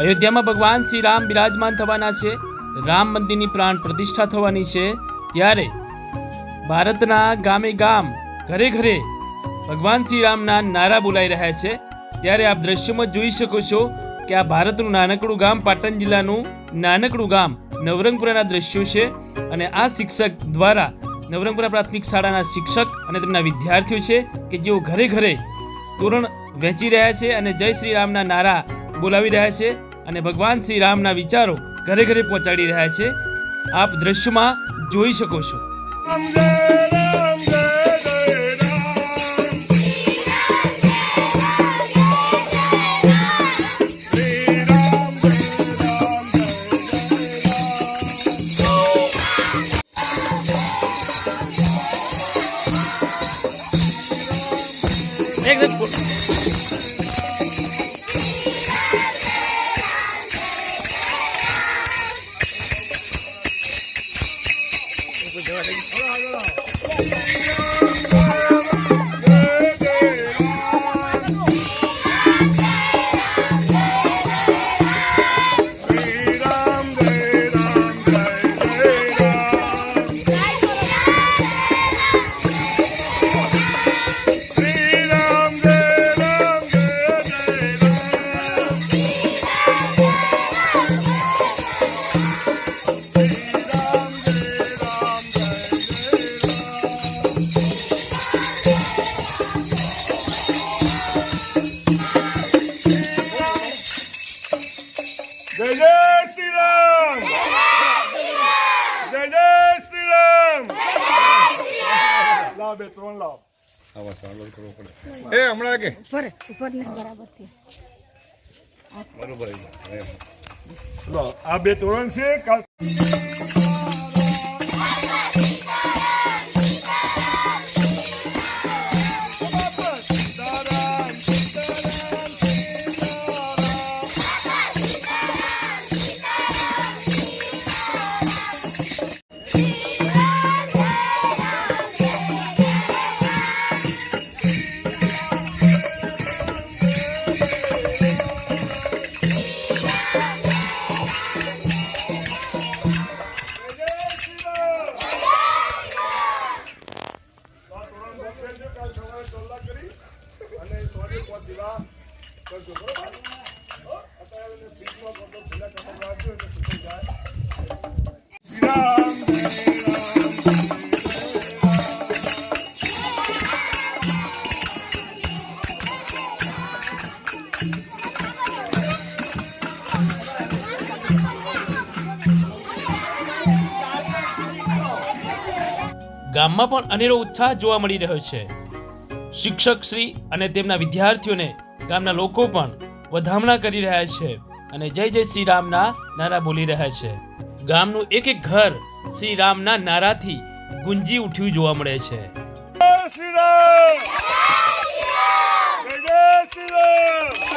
અયોધ્યામાં ભગવાન શ્રી રામ બિરાજમાન થવાના છે, રામ મંદિરની પ્રાણ પ્રતિષ્ઠા થવાની છે, ત્યારે ભારતના ગામે ગામ, ઘરે ઘરે ભગવાન શ્રી રામના નારા બોલાઈ રહ્યા છે. ત્યારે આપ દ્રશ્યમાં જોઈ શકો છો કે આ ભારતનું નાનકડું ગામ પાટણ જિલ્લાનું નાનકડું ગામ નવરંગપુરાના દ્રશ્યો છે અને આ શિક્ષક દ્વારા નવરંગપુરા પ્રાથમિક શાળાના શિક્ષક અને તેમના વિદ્યાર્થીઓ છે કે જેઓ ઘરે ઘરે તોરણ વહેંચી રહ્યા છે અને જય શ્રી રામના નારા બોલાવી રહ્યા છે. અને ભગવાન શ્રી રામના વિચારો ઘરે ઘરે પહોંચાડી રહ્યા છે. આપ દ્રશ્યમાં જોઈ શકો છો. Ram Olha lá, olha. લાવ બે ત્રણ લાવ. એ હમણાં કે? ઉપર ઉપર ને બરાબર છે. લો આ બે તોરણ છે કાલ ગામમાં પણ અનેરો ઉત્સાહ જોવા મળી રહ્યો છે. શિક્ષક શ્રી અને તેમના વિદ્યાર્થીઓને ગામના લોકો પણ વધામણા કરી રહ્યા છે અને જય જય શ્રી રામના નારા બોલી રહ્યા છે. ગામનું એક એક ઘર શ્રી રામના નારાથી ગુંજી ઉઠ્યું જોવા મળે છે. શ્રી રામ! જય શ્રી રામ!